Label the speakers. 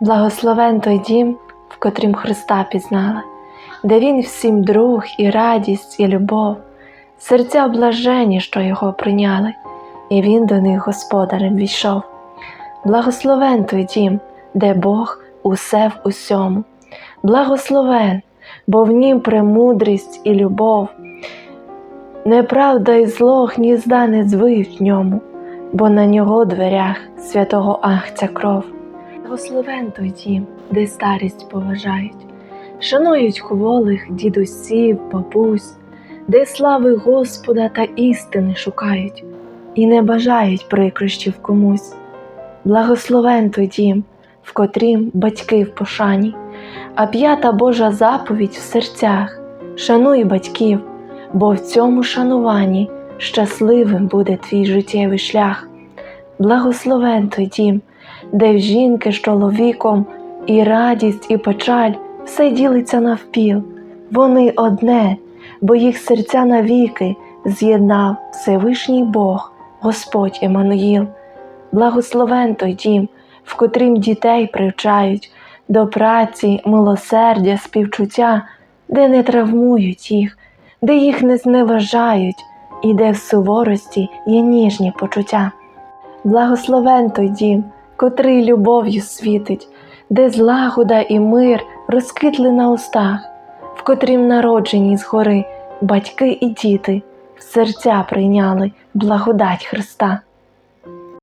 Speaker 1: Благословен той дім, в котрім Христа пізнали, де Він всім друг і радість, і любов, серця блажені, що його прийняли, і він до них господарем війшов. Благословен той дім, де Бог усе в усьому. Благословен, бо в нім премудрість і любов. Неправда і зло гнізда не звив в ньому, бо на нього дверях святого Ахця кров. Благословен той дім, де старість поважають, шанують хволих дідусів, бабусь, де слави Господа та істини шукають і не бажають прикрощів комусь. Благословен той дім, в котрім батьки в пошані, а п'ята Божа заповідь в серцях шануй батьків, бо в цьому шануванні щасливим буде твій життєвий шлях. Благословен той дім, де в жінки з чоловіком і радість, і печаль все ділиться навпіл. Вони одне, бо їх серця навіки з'єднав Всевишній Бог, Господь Еммануїл. Благословен той дім, в котрім дітей привчають до праці, милосердя, співчуття, де не травмують їх, де їх не зневажають, і де в суворості є ніжні почуття. Благословен той дім, котрий любов'ю світить, де злагода і мир розквітли на устах, в котрім народжені згори батьки і діти в серця прийняли благодать Христа.